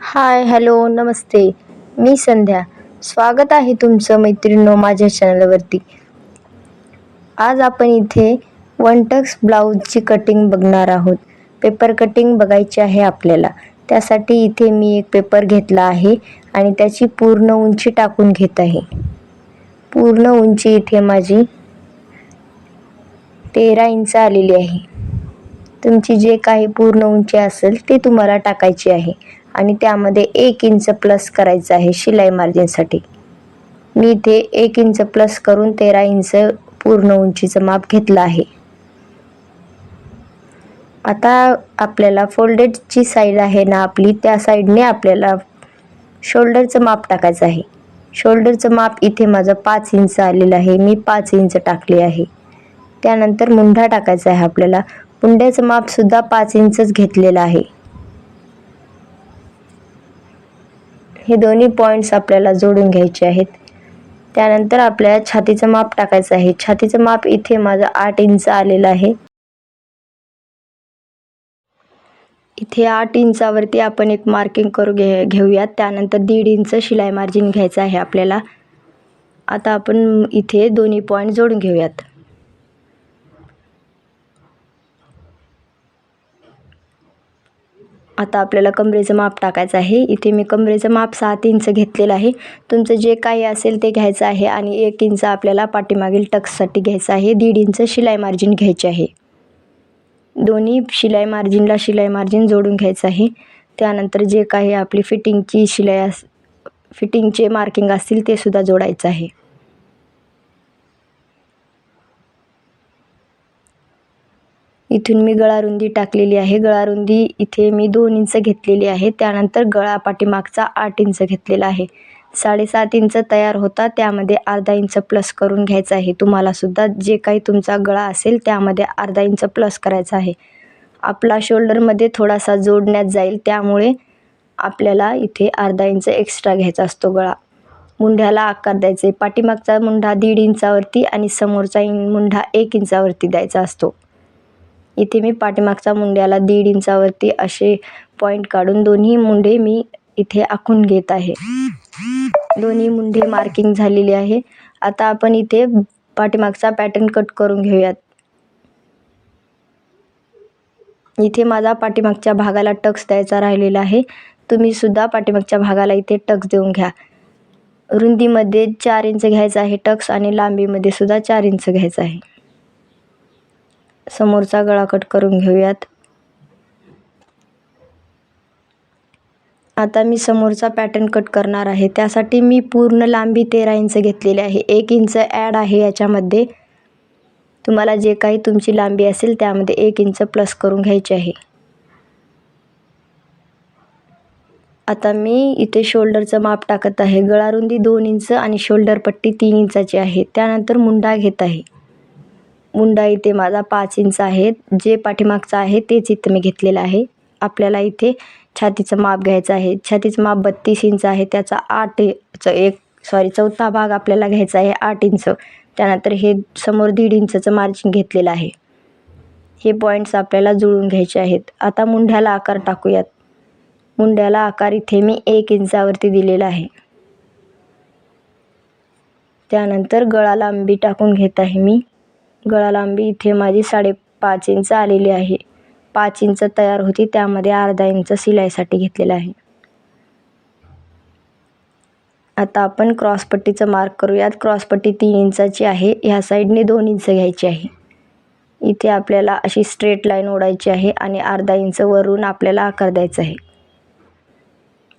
Hi hello नमस्ते. मी संध्या. स्वागत आहे तुमचं मैत्रिणींनो माझ्या चॅनलवरती. आज आपण इथे वनटक्स ब्लाऊजची कटिंग बघणार आहोत. पेपर कटिंग बघायची आहे आपल्याला. त्यासाठी इथे मी एक पेपर घेतला आहे आणि त्याची पूर्ण उंची टाकून घेत आहे. पूर्ण उंची इथे माझी तेरा इंच आलेली आहे. तुमची जे काही पूर्ण उंची असेल ते तुम्हाला टाकायची आहे. आणि त्यामध्ये एक इंच प्लस करायचं आहे शिलाई मार्जिनसाठी मी इथे एक इंच प्लस करून तेरा इंच पूर्ण उंचीचं माप घेतलं आहे. आता आपल्याला फोल्डेडची साईड आहे ना आपली त्या साईडने आपल्याला शोल्डरचं माप टाकायचं आहे. शोल्डरचं माप इथे माझं पाच इंच आलेलं आहे मी पाच इंच टाकले आहे. त्यानंतर मुंढा टाकायचा आहे आपल्याला. मुंड्याचं मापसुद्धा पाच इंचच घेतलेलं आहे. हे दोन्ही पॉईंट्स आपल्याला जोडून घ्यायचे आहेत. त्यानंतर आपल्याला छातीचं माप टाकायचं आहे. छातीचं माप इथे माझं आठ इंच आलेलं आहे. इथे आठ इंचावरती आपण एक मार्किंग करू घे घेऊयात. त्यानंतर दीड इंच शिलाई मार्जिन घ्यायचं आहे आपल्याला. आता आपण इथे दोन्ही पॉईंट जोडून घेऊयात. आता आपल्याला कमरेचं माप टाकायचं आहे. इथे मी कमरेचं माप सात इंच घेतलेलं आहे. तुमचं जे काही असेल ते घ्यायचं आहे आणि एक इंच आपल्याला पाठीमागील टक्ससाठी घ्यायचं आहे. दीड इंच शिलाई मार्जिन घ्यायचे आहे. दोन्ही शिलाई मार्जिनला शिलाई मार्जिन जोडून घ्यायचं आहे. त्यानंतर जे काही आपली फिटिंगची शिलाई अस फिटिंगचे मार्किंग असतील ते सुद्धा जोडायचं आहे. इथून मी गळारुंदी टाकलेली आहे. गळारुंदी इथे मी दोन इंच घेतलेली आहे. त्यानंतर गळा पाठीमागचा आठ इंच घेतलेला आहे. साडेसात इंच तयार होता. त्यामध्ये अर्धा इंच प्लस करून घ्यायचं आहे. तुम्हाला सुद्धा जे काही तुमचा गळा असेल त्यामध्ये अर्धा इंच प्लस करायचा आहे. आपला शोल्डरमध्ये थोडासा जोडण्यात जाईल. त्यामुळे आपल्याला इथे अर्धा इंच एक्स्ट्रा घ्यायचा असतो गळा. मुंढ्याला आकार द्यायचे. पाठीमागचा मुंढा दीड इंचावरती आणि समोरचा इन मुंढा एक इंचावरती द्यायचा असतो. इथे मी पाठीमागचा मुंड्याला दीड इंचावरती असे पॉईंट काढून दोन्ही मुंडे मी इथे आखून घेत आहे. दोन्ही मुंडे मार्किंग झालेली आहे. आता आपण इथे पाठीमागचा पॅटर्न कट करून घेऊयात. इथे माझा पाठीमागच्या भागाला टक्स द्यायचा राहिलेला आहे. तुम्ही सुद्धा पाठीमागच्या भागाला इथे टक्स देऊन घ्या. रुंदीमध्ये चार इंच घ्यायचा आहे टक्स आणि लांबीमध्ये सुद्धा चार इंच घ्यायचं आहे. समोरचा गळा कट करून घेऊयात. आता मी समोरचा पॅटर्न कट करणार आहे. त्यासाठी मी पूर्ण लांबी तेरा इंच घेतलेली आहे. एक इंच ॲड आहे याच्यामध्ये. तुम्हाला जे काही तुमची लांबी असेल त्यामध्ये एक इंच प्लस करून घ्यायची आहे. आता मी इथे शोल्डरचं माप टाकत आहे. गळारुंदी दोन इंच आणि शोल्डर पट्टी तीन इंचाची आहे. त्यानंतर मुंडा घेत आहे. मुंडा इथे माझा पाच इंच आहे. जे पाठीमागचं आहे तेच इथं मी घेतलेलं आहे. आपल्याला इथे छातीचं माप घ्यायचं आहे. छातीचं माप बत्तीस इंच आहे. त्याचा आठ एक सॉरी चौथा भाग आपल्याला घ्यायचा आहे आठ इंच. त्यानंतर हे समोर दीड इंचचं मार्जिन घेतलेलं आहे. हे पॉईंट्स आपल्याला जुळून घ्यायचे आहेत. आता मुंढ्याला आकार टाकूयात. मुंड्याला आकार इथे मी एक इंचावरती दिलेला आहे. त्यानंतर गळा लांबी टाकून घेत आहे मी. गळालांबी इथे माझी साडेपाच इंच आलेली आहे. पाच इंच तयार होती त्यामध्ये अर्धा इंच शिलाईसाठी घेतलेला आहे. आता आपण क्रॉसपट्टीचं मार्क करूयात. क्रॉसपट्टी तीन इंचाची आहे. ह्या साईडने दोन इंच घ्यायची आहे. इथे आपल्याला अशी स्ट्रेट लाईन ओढायची आहे आणि अर्धा इंच वरून आपल्याला आकार द्यायचा आहे.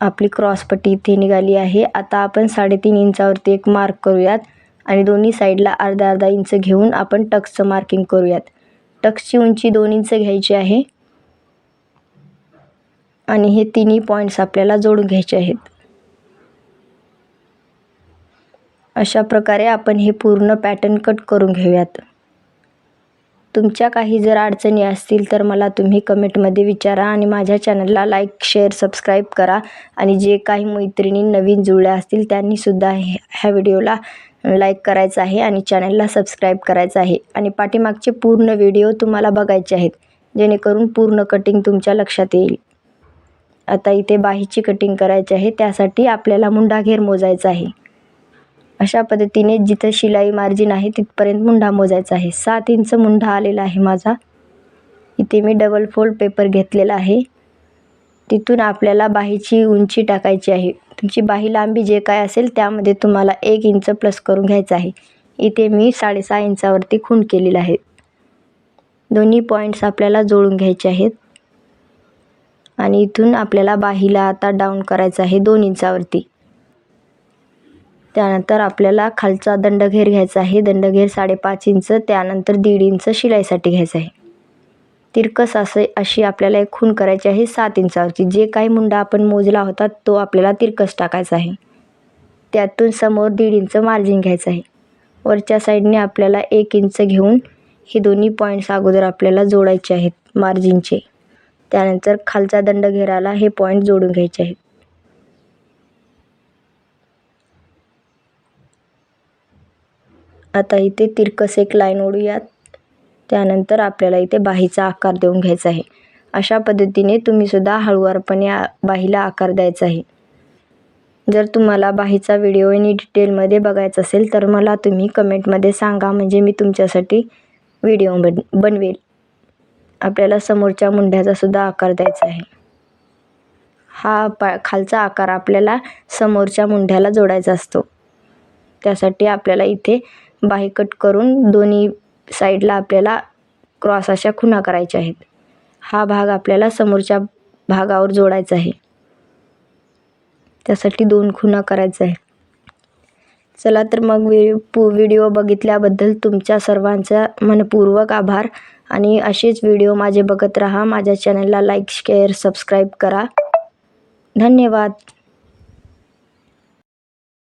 आपली क्रॉसपट्टी इथे निघाली आहे. आता आपण साडेतीन इंचावरती एक मार्क करूयात. आणि दोन्ही साईडला अर्धा अर्धा इंच घेऊन आपण टक्सचं मार्किंग करूयात. टक्सची उंची दोन इंच घ्यायची आहे. आणि हे तिन्ही पॉईंट्स आपल्याला जोडून घ्यायचे आहेत. अशा प्रकारे आपण हे पूर्ण पॅटर्न कट करून घेऊयात. तुमच्या काही जर अडचणी असतील तर मला तुम्ही कमेंटमध्ये विचारा आणि माझ्या चॅनलला लाईक शेअर सबस्क्राईब करा. आणि जे काही मैत्रिणी नवीन जुळल्या असतील त्यांनीसुद्धा ह्या व्हिडिओला लाईक करायचं आहे आणि चॅनलला सबस्क्राईब करायचं आहे. आणि पाठीमागचे पूर्ण व्हिडिओ तुम्हाला बघायचे आहेत जेणेकरून पूर्ण कटिंग तुमच्या लक्षात येईल. आता इथे बाहीची कटिंग करायची आहे त्यासाठी आपल्याला मुंडा घेर मोजायचा आहे. अशा पद्धतीने जिथं शिलाई मार्जिन आहे तिथपर्यंत मुंडा मोजायचा आहे. सात इंच मुंडा आलेला आहे माझा. इथे मी डबल फोल्ड पेपर घेतलेला आहे. तिथून आपल्याला बाहीची उंची टाकायची आहे. तुमची बाही लांबी जे काय असेल त्यामध्ये तुम्हाला एक इंच प्लस करून घ्यायचं आहे. इथे मी साडेसहा इंचावरती खूण केलेलं आहे. दोन्ही पॉईंट्स आपल्याला जोडून घ्यायचे आहेत. आणि इथून आपल्याला बाहीला आता डाऊन करायचं आहे दोन इंचावरती. त्यानंतर आपल्याला खालचा दंडघेर घ्यायचा आहे. दंडघेर साडेपाच इंच त्यानंतर दीड इंच शिलाईसाठी घ्यायचं आहे. तिरकस असे अशी आपल्याला एक खूण करायची आहे सात इंचावरची जे काही मुंडा आपण मोजला होता तो आपल्याला तिरकस टाकायचा आहे. त्यातून समोर दीड इंच मार्जिन घ्यायचं आहे. वरच्या साईडने आपल्याला एक इंच घेऊन हे दोन्ही पॉईंट्स अगोदर आपल्याला जोडायचे आहेत मार्जिनचे. त्यानंतर खालचा दंड घेराला हे पॉईंट जोडून घ्यायचे आहेत. आता इथे तिरकस एक लाईन ओढूयात. त्यानंतर आपल्याला इथे बाहीचा आकार देऊन घ्यायचा आहे. अशा पद्धतीने तुम्हीसुद्धा हळूवारपणे आ बाहीला आकार द्यायचा आहे. जर तुम्हाला बाहीचा व्हिडिओ आणि डिटेलमध्ये बघायचा असेल तर मला तुम्ही कमेंटमध्ये सांगा म्हणजे मी तुमच्यासाठी व्हिडिओ बन बनवेल. आपल्याला समोरच्या मुंढ्याचा सुद्धा आकार द्यायचा आहे. हा पा खालचा आकार आपल्याला समोरच्या मुंढ्याला जोडायचा असतो. त्यासाठी आपल्याला इथे बाही कट करून दोन्ही साईडला आपल्याला क्रॉस अशा खुणा करायच्या आहेत. हा भाग आपल्याला समोरच्या भागावर जोडायचा आहे. त्यासाठी दोन खुणा करायचा आहे चला तर मग व्हि व्हिडिओ बघितल्याबद्दल तुमच्या सर्वांचा मनपूर्वक आभार आणि असेच व्हिडिओ माझे बघत राहा. माझ्या चॅनलला लाईक शेअर सबस्क्राईब करा. धन्यवाद.